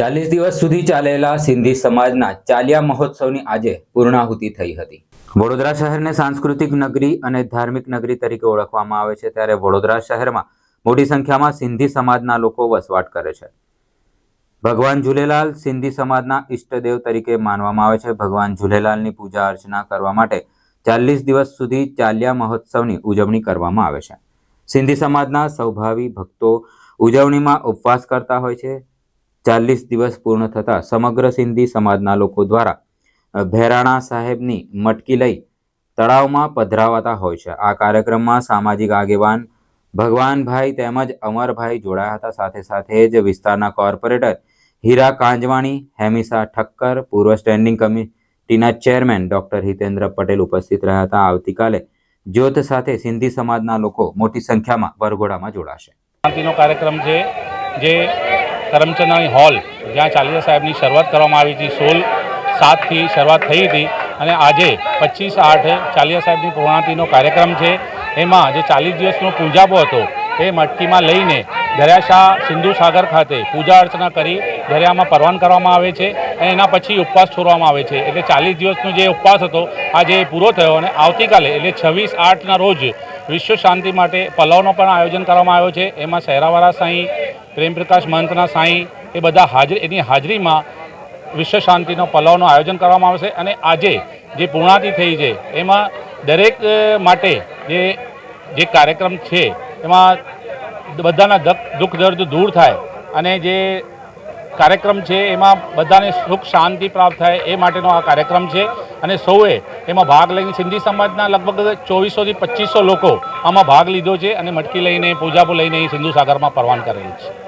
ચાલીસ દિવસ સુધી ચાલેલા સિંધી સમાજના ચાલિયા મહોત્સવની આજે પૂર્ણાહુતિ થઈ હતી. વડોદરા શહેરને સાંસ્કૃતિક નગરી અને ધાર્મિક નગરી તરીકે ઓળખવામાં આવે છે, ત્યારે વડોદરા શહેરમાં મોટી સંખ્યામાં સિંધી સમાજના લોકો વસવાટ કરે છે. ભગવાન ઝૂલેલાલ સિંધી સમાજના ઈષ્ટદેવ તરીકે માનવામાં આવે છે. ભગવાન ઝૂલેલાલની પૂજા અર્ચના કરવા માટે ચાલીસ દિવસ સુધી ચાલિયા મહોત્સવની ઉજવણી કરવામાં આવે છે. સિંધી સમાજના સૌભાવી ભક્તો ઉજવણીમાં ઉપવાસ કરતા હોય છે. ચાલીસ દિવસ પૂર્ણ થતાં સમગ્ર સિંધી સમાજના લોકો દ્વારા ભેરાણા સાહેબની મટકી લઈ તળાવમાં પધરાવાતા હોય છે. આ કાર્યક્રમમાં સામાજિક આગેવાન ભગવાનભાઈ તેમજ અમરભાઈ જોડાયા હતા. સાથે સાથે જ વિસ્તારના કોર્પોરેટર હીરા કાંજવાણી હેમિસા ઠક્કર, પૂર્વ સ્ટેન્ડિંગ કમિટીના ચેરમેન ડોક્ટર હિતેન્દ્ર પટેલ ઉપસ્થિત રહ્યા હતા. આવતીકાલે જ્યોત સાથે સિંધી સમાજના લોકો મોટી સંખ્યામાં વરઘોડામાં જોડાશે. કાર્યક્રમ છે જે કરમચંદાણી હોલ, જ્યાં ચાલીસા સાહેબની શરૂઆત કરવામાં આવી હતી, સોળ સાતથી શરૂઆત થઈ હતી. અને આજે પચીસ આઠે ચાલીસા સાહેબની પૂર્ણાતિનો કાર્યક્રમ છે. એમાં જે ચાલીસ દિવસનો પૂજાપો હતો, એ મટકીમાં લઈને દરિયાશાહ સિંધુ સાગર ખાતે પૂજા અર્ચના કરી દરિયામાં પરવાન કરવામાં આવે છે અને એના પછી ઉપવાસ છોડવામાં આવે છે. એટલે ચાલીસ દિવસનો જે ઉપવાસ હતો આજે પૂરો થયો અને આવતીકાલે, એટલે છવ્વીસ આઠના રોજ વિશ્વ શાંતિ માટે પલાવનો પણ આયોજન કરવામાં આવ્યો છે. એમાં શહેરાવાળા સાંઈ પ્રેમપ્રકાશ મંતના સાંઈ એ બધા હાજર એની હાજરીમાં વિશ્વ શાંતિનો પલાવનું આયોજન કરવામાં આવશે અને આજે જે પૂર્ણાતિ થઈ છે, એમાં દરેક માટે જે જે કાર્યક્રમ છે, એમાં બધાના દુઃખ દર્દ દૂર થાય અને જે કાર્યક્રમ છે, એમાં બધાને સુખ શાંતિ પ્રાપ્ત થાય એ માટેનો આ કાર્યક્રમ છે. અને સૌએ એમાં ભાગ લઈને સિંધી સમાજના લગભગ ચોવીસોથી પચીસો લોકો આમાં ભાગ લીધો છે અને મટકી લઈને પૂજાપો લઈને સિંધુ સાગરમાં પરવાન કરેલ છે.